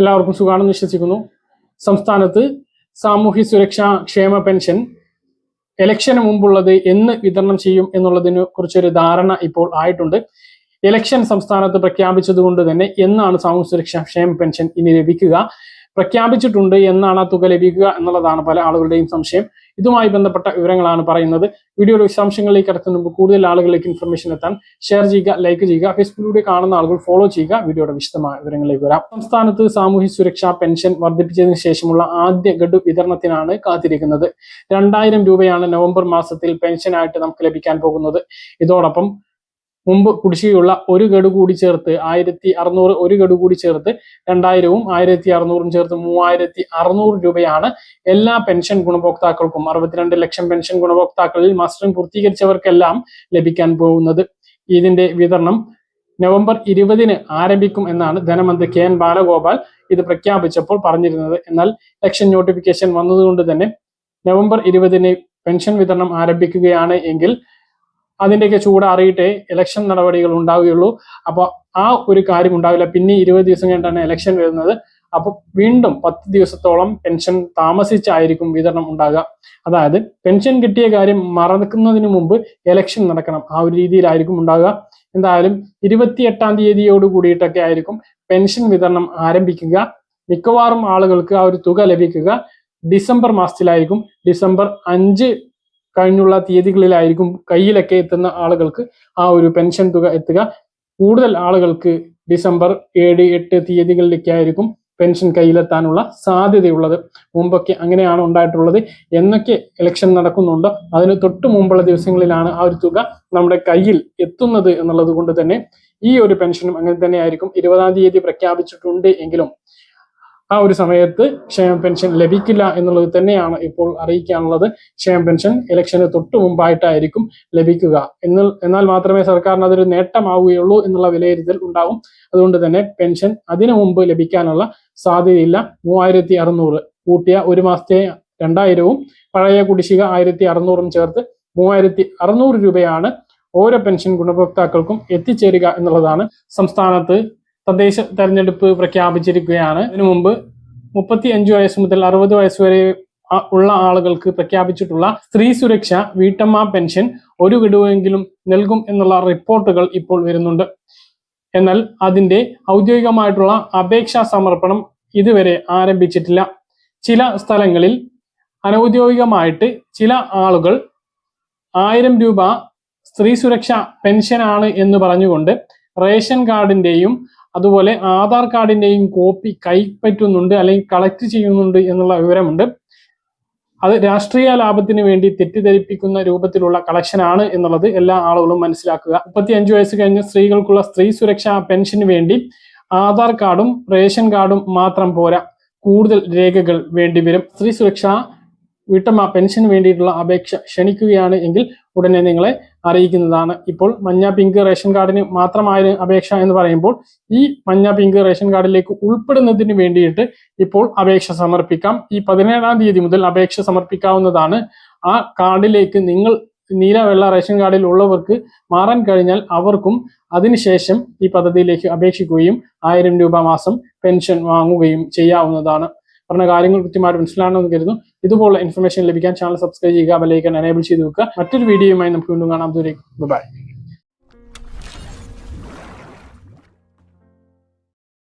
എല്ലാവർക്കും സുഖമാണെന്ന് വിശ്വസിക്കുന്നു. സംസ്ഥാനത്ത് സാമൂഹ്യ സുരക്ഷാ ക്ഷേമ പെൻഷൻ ഇലക്ഷന് മുമ്പുള്ളത് എന്ന് വിതരണം ചെയ്യും എന്നുള്ളതിനെ കുറിച്ചൊരു ധാരണ ഇപ്പോൾ ആയിട്ടുണ്ട്. ഇലക്ഷൻ സംസ്ഥാനത്ത് പ്രഖ്യാപിച്ചതുകൊണ്ട് തന്നെ എന്നാണ് സാമൂഹ്യ സുരക്ഷാ ക്ഷേമ പെൻഷൻ ഇനി ലഭിക്കുക? പ്രഖ്യാപിച്ചിട്ടുണ്ട് എന്നാണ് ആ തുക ലഭിക്കുക എന്നുള്ളതാണ് പല ആളുകളുടെയും സംശയം. ഇതുമായി ബന്ധപ്പെട്ട വിവരങ്ങളാണ് പറയുന്നത്. വീഡിയോയുടെ വിശദാംശങ്ങളിലേക്ക് കടത്തുന്ന മുമ്പ് കൂടുതൽ ആളുകളിലേക്ക് ഇൻഫർമേഷൻ എത്താൻ ഷെയർ ചെയ്യുക ലൈക്ക് ചെയ്യുക ഫേസ്ബുക്കിലൂടെ കാണുന്ന ആളുകൾ ഫോളോ ചെയ്യുക. വീഡിയോയുടെ വിശദമായ വിവരങ്ങളിലേക്ക് വരാം. സംസ്ഥാനത്ത് സാമൂഹ്യ സുരക്ഷാ പെൻഷൻ വർദ്ധിപ്പിച്ചതിന് ശേഷമുള്ള ആദ്യ ഗഡു വിതരണത്തിനാണ് കാത്തിരിക്കുന്നത്. രണ്ടായിരം രൂപയാണ് നവംബർ മാസത്തിൽ പെൻഷനായിട്ട് നമുക്ക് ലഭിക്കാൻ പോകുന്നത്. ഇതോടൊപ്പം മുമ്പ് കുടിശ്ശികയുള്ള ഒരു ഗഡു കൂടി ചേർത്ത് ആയിരത്തി അറുന്നൂറ് ഒരു ഗഡു കൂടി ചേർത്ത് രണ്ടായിരവും ആയിരത്തി അറുന്നൂറും ചേർത്ത് മൂവായിരത്തി അറുന്നൂറ് രൂപയാണ് എല്ലാ പെൻഷൻ ഗുണഭോക്താക്കൾക്കും. അറുപത്തിരണ്ട് ലക്ഷം പെൻഷൻ ഗുണഭോക്താക്കളിൽ മസ്റ്ററിംഗ് പൂർത്തീകരിച്ചവർക്കെല്ലാം ലഭിക്കാൻ പോകുന്നത്. ഇതിന്റെ വിതരണം നവംബർ ഇരുപതിന് ആരംഭിക്കും എന്നാണ് ധനമന്ത്രി കെ എൻ ബാലഗോപാൽ ഇത് പ്രഖ്യാപിച്ചപ്പോൾ പറഞ്ഞിരുന്നത്. എന്നാൽ ഇലക്ഷൻ നോട്ടിഫിക്കേഷൻ വന്നതുകൊണ്ട് തന്നെ നവംബർ ഇരുപതിന് പെൻഷൻ വിതരണം ആരംഭിക്കുകയാണ് എങ്കിൽ അതിന്റെയൊക്കെ ചൂട് അറിയിട്ടേ ഇലക്ഷൻ നടപടികൾ ഉണ്ടാവുകയുള്ളൂ. അപ്പോൾ ആ ഒരു കാര്യം ഉണ്ടാവില്ല. പിന്നെ ഇരുപത് ദിവസം കഴിഞ്ഞിട്ടാണ് ഇലക്ഷൻ വരുന്നത്. അപ്പോൾ വീണ്ടും പത്ത് ദിവസത്തോളം പെൻഷൻ താമസിച്ചായിരിക്കും വിതരണം ഉണ്ടാകുക അതായത് പെൻഷൻ കിട്ടിയ കാര്യം മറക്കുന്നതിന് മുമ്പ് ഇലക്ഷൻ നടക്കണം. ആ ഒരു രീതിയിലായിരിക്കും ഉണ്ടാകുക എന്തായാലും ഇരുപത്തിയെട്ടാം തീയതിയോട് കൂടിയിട്ടൊക്കെ ആയിരിക്കും പെൻഷൻ വിതരണം ആരംഭിക്കുക. മിക്കവാറും ആളുകൾക്ക് ആ ഒരു തുക ലഭിക്കുക. ഡിസംബർ മാസത്തിലായിരിക്കും. ഡിസംബർ അഞ്ച് കഴിഞ്ഞുള്ള തീയതികളിലായിരിക്കും കയ്യിലൊക്കെ എത്തുന്ന ആളുകൾക്ക് ആ ഒരു പെൻഷൻ തുക എത്തുക. കൂടുതൽ ആളുകൾക്ക് ഡിസംബർ ഏഴ് എട്ട് തീയതികളിലൊക്കെ ആയിരിക്കും പെൻഷൻ കയ്യിലെത്താനുള്ള സാധ്യതയുള്ളത്. മുമ്പൊക്കെ അങ്ങനെയാണ് ഉണ്ടായിട്ടുള്ളത്. എന്നൊക്കെ ഇലക്ഷൻ നടക്കുന്നുണ്ടോ. അതിന് തൊട്ട് മുമ്പുള്ള ദിവസങ്ങളിലാണ് ആ ഒരു തുക നമ്മുടെ കയ്യിൽ എത്തുന്നത് എന്നുള്ളത് കൊണ്ട് തന്നെ ഈ ഒരു പെൻഷനും അങ്ങനെ തന്നെ ആയിരിക്കും ഇരുപതാം തീയതി പ്രഖ്യാപിച്ചിട്ടുണ്ട് എങ്കിലും ആ ഒരു സമയത്ത് ക്ഷേമ പെൻഷൻ ലഭിക്കില്ല എന്നുള്ളത് തന്നെയാണ് ഇപ്പോൾ അറിയിക്കാനുള്ളത്. ക്ഷേമ പെൻഷൻ ഇലക്ഷന് തൊട്ട് മുമ്പായിട്ടായിരിക്കും ലഭിക്കുക. എന്ന് എന്നാൽ മാത്രമേ സർക്കാരിന് അതൊരു നേട്ടമാവുകയുള്ളൂ എന്നുള്ള വിലയിരുത്തൽ ഉണ്ടാവും. അതുകൊണ്ട് തന്നെ പെൻഷൻ അതിനു മുമ്പ് ലഭിക്കാനുള്ള സാധ്യതയില്ല. മൂവായിരത്തി അറുന്നൂറ് കൂട്ടിയ ഒരു മാസത്തെ രണ്ടായിരവും പഴയ കുടിശ്ശിക ആയിരത്തി അറുന്നൂറും ചേർത്ത് മൂവായിരത്തി അറുന്നൂറ് രൂപയാണ് ഓരോ പെൻഷൻ ഗുണഭോക്താക്കൾക്കും എത്തിച്ചേരുക എന്നുള്ളതാണ് സംസ്ഥാനത്ത് തദ്ദേശ തെരഞ്ഞെടുപ്പ് പ്രഖ്യാപിച്ചിരിക്കുകയാണ്. ഇതിനു മുമ്പ് മുപ്പത്തി അഞ്ച് വയസ്സ് മുതൽ അറുപത് വയസ്സ് വരെ ഉള്ള ആളുകൾക്ക് പ്രഖ്യാപിച്ചിട്ടുള്ള സ്ത്രീ സുരക്ഷ വീട്ടമ്മ പെൻഷൻ ഒരു ഗഡുവെങ്കിലും നൽകും എന്നുള്ള റിപ്പോർട്ടുകൾ ഇപ്പോൾ വരുന്നുണ്ട്. എന്നാൽ അതിന്റെ ഔദ്യോഗികമായിട്ടുള്ള അപേക്ഷാ സമർപ്പണം ഇതുവരെ ആരംഭിച്ചിട്ടില്ല. ചില സ്ഥലങ്ങളിൽ അനൗദ്യോഗികമായിട്ട് ചില ആളുകൾ ആയിരം രൂപ സ്ത്രീ സുരക്ഷ പെൻഷനാണ് എന്ന് പറഞ്ഞുകൊണ്ട് റേഷൻ കാർഡിന്റെയും അതുപോലെ ആധാർ കാർഡിന്റെയും കോപ്പി കൈപ്പറ്റുന്നുണ്ട് അല്ലെങ്കിൽ കളക്ട് ചെയ്യുന്നുണ്ട് എന്നുള്ള വിവരമുണ്ട്. അത് രാഷ്ട്രീയ ലാഭത്തിന് വേണ്ടി തെറ്റിദ്ധരിപ്പിക്കുന്ന രൂപത്തിലുള്ള കളക്ഷനാണ് എന്നുള്ളത് എല്ലാ ആളുകളും മനസ്സിലാക്കുക. മുപ്പത്തി അഞ്ച് വയസ്സ് കഴിഞ്ഞ സ്ത്രീകൾക്കുള്ള സ്ത്രീ സുരക്ഷാ പെൻഷന് വേണ്ടി ആധാർ കാർഡും റേഷൻ കാർഡും മാത്രം പോരാ. കൂടുതൽ രേഖകൾ വേണ്ടിവരും. സ്ത്രീ സുരക്ഷാ വീട്ടമ്മ പെൻഷന് വേണ്ടിയിട്ടുള്ള അപേക്ഷ ക്ഷണിക്കുകയാണ് എങ്കിൽ ഉടനെ നിങ്ങളെ അറിയിക്കുന്നതാണ്. ഇപ്പോൾ മഞ്ഞ പിങ്ക് റേഷൻ കാർഡിന് മാത്രമായ അപേക്ഷ എന്ന് പറയുമ്പോൾ ഈ മഞ്ഞ പിങ്ക് റേഷൻ കാർഡിലേക്ക് ഉൾപ്പെടുന്നതിന് വേണ്ടിയിട്ട് ഇപ്പോൾ അപേക്ഷ സമർപ്പിക്കാം. ഈ പതിനേഴാം തീയതി മുതൽ അപേക്ഷ സമർപ്പിക്കാവുന്നതാണ്. ആ കാർഡിലേക്ക് നിങ്ങൾ നീല വെള്ള റേഷൻ കാർഡിൽ ഉള്ളവർക്ക് മാറാൻ കഴിഞ്ഞാൽ അവർക്കും അതിനുശേഷം ഈ പദ്ധതിയിലേക്ക് അപേക്ഷിക്കുകയും ആയിരം രൂപ മാസം പെൻഷൻ വാങ്ങുകയും ചെയ്യാവുന്നതാണ്. പറഞ്ഞ കാര്യങ്ങൾ കൃത്യമായിട്ട് മനസ്സിലാണെന്ന് കരുതുന്നു. ഇതുപോലുള്ള ഇൻഫർമേഷൻ ലഭിക്കാൻ ചാനൽ സബ്സ്ക്രൈബ് ചെയ്യുക ബെലൈക്കൺ എനേബിൾ ചെയ്ത് വെക്കുക. മറ്റൊരു വീഡിയോയുമായി നമുക്ക് വീണ്ടും കാണാം. ബൈ